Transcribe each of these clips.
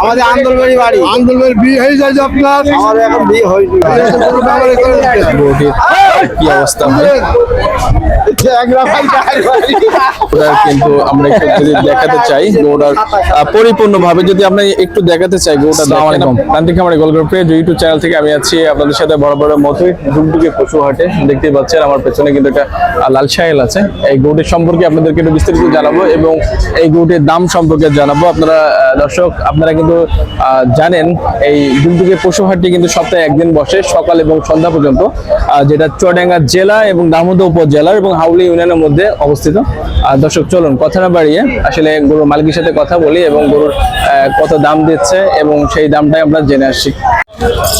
আমাদের আন্দোলবাড়ি বাড়ি। আন্দোলনের বিয়ে হয়ে যায় আপনার? এখন বিয়ে হয়নি কে? অবস্থা কিন্তু আমরা একটু যদি দেখাতে চাই গরুটার পরিপূর্ণ ভাবে যদি আমরা একটু দেখাতে চাই গরুটা দাম তান্ত্রিক আমার গল্পের ইউটিউব চ্যানেল থেকে আমি আছি আপনাদের সাথে বড় বড় মতোই। ডুগডুগে পশু হাটে দেখতেই পাচ্ছেন আমার পেছনে কিন্তু একটা লাল সাহেল আছে। এই গরুটির সম্পর্কে আপনাদেরকে একটু বিস্তারিত জানাব এবং এই গরুটির দাম সম্পর্কে জানাব। আপনারা দর্শক আপনারা কিন্তু জানেন, এই ডুগডুগে পশুহাটটি কিন্তু সপ্তাহে একদিন বসে, সকাল এবং সন্ধ্যা পর্যন্ত যেটা চুয়াডাঙ্গা জেলা এবং দামোদর উপজেলা এবং হাউলি ইউনিয়নের মধ্যে অবস্থিত। দর্শক, চলুন, কথা না বাড়িয়ে আসলে গরুর মালিকের সাথে কথা বলি এবং গরুর কত দাম দিচ্ছে এবং সেই দামটাই আমরা জেনে আসি।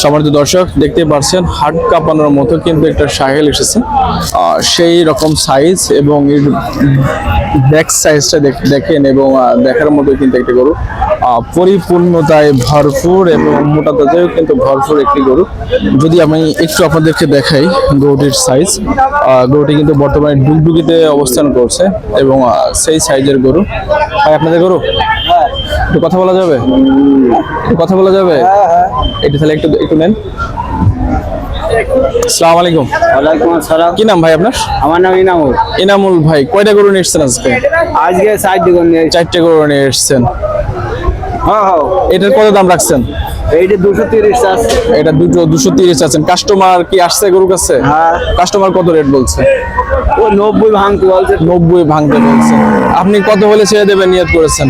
সম্মানিত দর্শক, দেখতে পাচ্ছেন হাট কাঁপানোর মতো কিন্তু একটা সাহেল এসেছে। সেই রকম সাইজ এবং এর ব্যাক সাইজটা দেখেন এবং দেখার মতো কিন্তু একটি গরু। পরিপূর্ণতায় ভরপুর এবং মোটা কিন্তু ভরপুর একটি গরু। যদি আমি একটু আপনাদেরকে দেখাই গরুটির সাইজ গরুটি কিন্তু বর্তমানে ডুগডুগিতে অবস্থান করছে এবং সেই সাইজের গরু। আপনাদের গরু? একটু কথা বলা যাবে? কথা বলা যাবে? এটা তাহলে একটু একটু নেন। আসসালামু আলাইকুম। ওয়ালাইকুম আসসালাম। কি নাম ভাই আপনার? আমার নাম ইনামুল। ইনামুল ভাই কয়টা গরু নিয়ে এসছেন আজকে? আজকে নিয়ে চারটে গরু নিয়ে এসছেন। হ্যাঁ হ্যাঁ। এটার কত দাম রাখছেন? এইটা আছে। এটা দুটো আছেন। কাস্টমার কি আসছে কাছে? হ্যাঁ। কাস্টমার কত রেট বলছে? ও নব্বই ভাঙতে বলছে। নব্বই ভাঙতে বলছে। আপনি কত হলে ছেড়ে দেবেন নিয়ত করেছেন?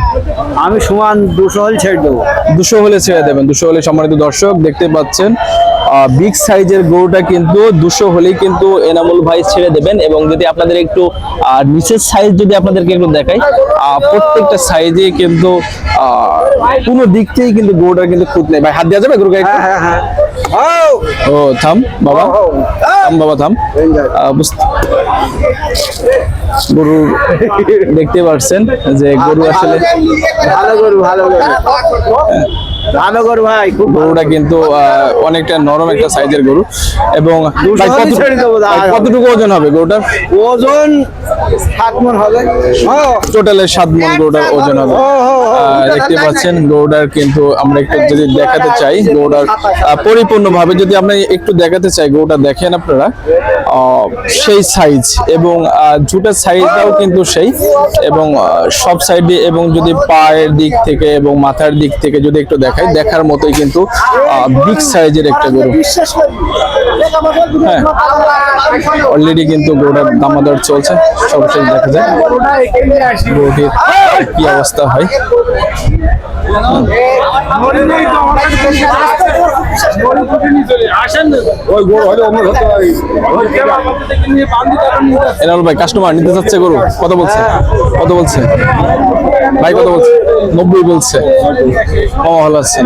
আমি সমান দুশো হলে ছেড়ে দেবো। দুশো হলে ছেড়ে দেবেন দুশো হলে সম্মানিত দর্শক দেখতে পাচ্ছেন বিগ সাইজের গরুটা কিন্তু দুশো হলেই কিন্তু এনামুল ভাই ছেড়ে দেবেন এবং যদি আপনাদের একটু নিচের সাইজ যদি আপনাদেরকে একটু দেখাই প্রত্যেকটা সাইজে কিন্তু কোনো দিক থেকেই কিন্তু গরুটার কিন্তু খুঁত নেই। ভাই হাত দেওয়া যাবে গরুকে? হ্যাঁ হ্যাঁ হ্যাঁ। ও থাম বাবা। থাম বাবা থাম। বুঝতে গরু দেখতে পারছেন যে গরু আসলে ভালো করু ভালো করু গরুটা কিন্তু অনেকটা নরম একটা সাইজের গরু। এবং কতটুকু ওজন হবে গরুটার? ওজন সাত মন হবে। হ্যাঁ টোটালে সাত মন গরুটার ওজন হবে। ও, ও, ও। আহ, দেখতে পাচ্ছেন গরুটার কিন্তু আমরা একটু যদি দেখাতে চাই গরুটার পরিপূর্ণ ভাবে যদি আমরা একটু দেখাতে চাই গরুটা দেখেন আপনারা সেই সাইজ এবং আহ, সাইজটাও কিন্তু সেই এবং সব সাইডে এবং যদি পায়ের দিক থেকে এবং মাথার দিক থেকে যদি একটু দেখাই দেখার মতোই কিন্তু বিগ সাইজের একটা গরু। হ্যাঁ অলরেডি কিন্তু গরুটার দামাদর চলছে সবশেষ দেখা যায়। গরুটির কি অবস্থা হয়? ভাই কাস্টমার নিতে চাচ্ছে গরু? কত বলছে কত বলছে ভাই কত বলছে। নব্বই বলছে। ও ভালো আছে।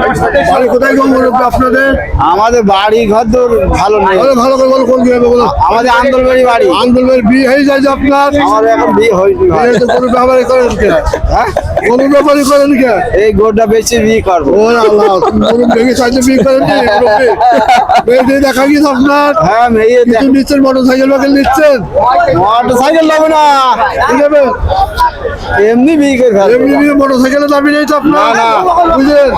বাড়ি কোথায় কোন আপনাদের? আমাদের বাড়ি ঘর দূর ভালো নেই। ভালো করে বলো কোন গ্রামে বলো? আমাদের আন্দোলবাড়ি বাড়ি। আন্দোলনের বিয়ে হয়ে যায় যে আপনার? আমাদের এখন বিয়ে হয়নি কোনো ব্যাপারে করেন কে? হ্যাঁ? কোনো ব্যাপারে করেন কে? এই গোটা বেশি বিয়ে করব। ও আল্লাহ ভেঙে চাইতে বিয়ে করেন মেয়ে দেখা গিয়েছে আপনার? হ্যাঁ মেয়ে কিছু নিচ্ছেন মোটর সাইকেল বাকেল নিচ্ছেন? মোটর সাইকেল নেব না। এমনি বিয়ে করে ফেলব। নিয়ে মোটর সাইকেলের দাবি নেই তো আপনার। বুঝলেন।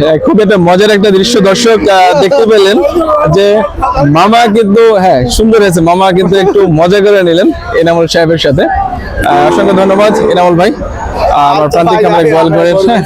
হ্যাঁ, খুব একটা মজার একটা দৃশ্য দর্শক দেখতে পেলেন যে মামা কিন্তু হ্যাঁ সুন্দর হয়েছে মামা কিন্তু একটু মজা করে নিলেন এনামুল সাহেবের সাথে অসংখ্য ধন্যবাদ এনামুল ভাই আমার প্রান্তিক আমরা গোয়াল করে হ্যাঁ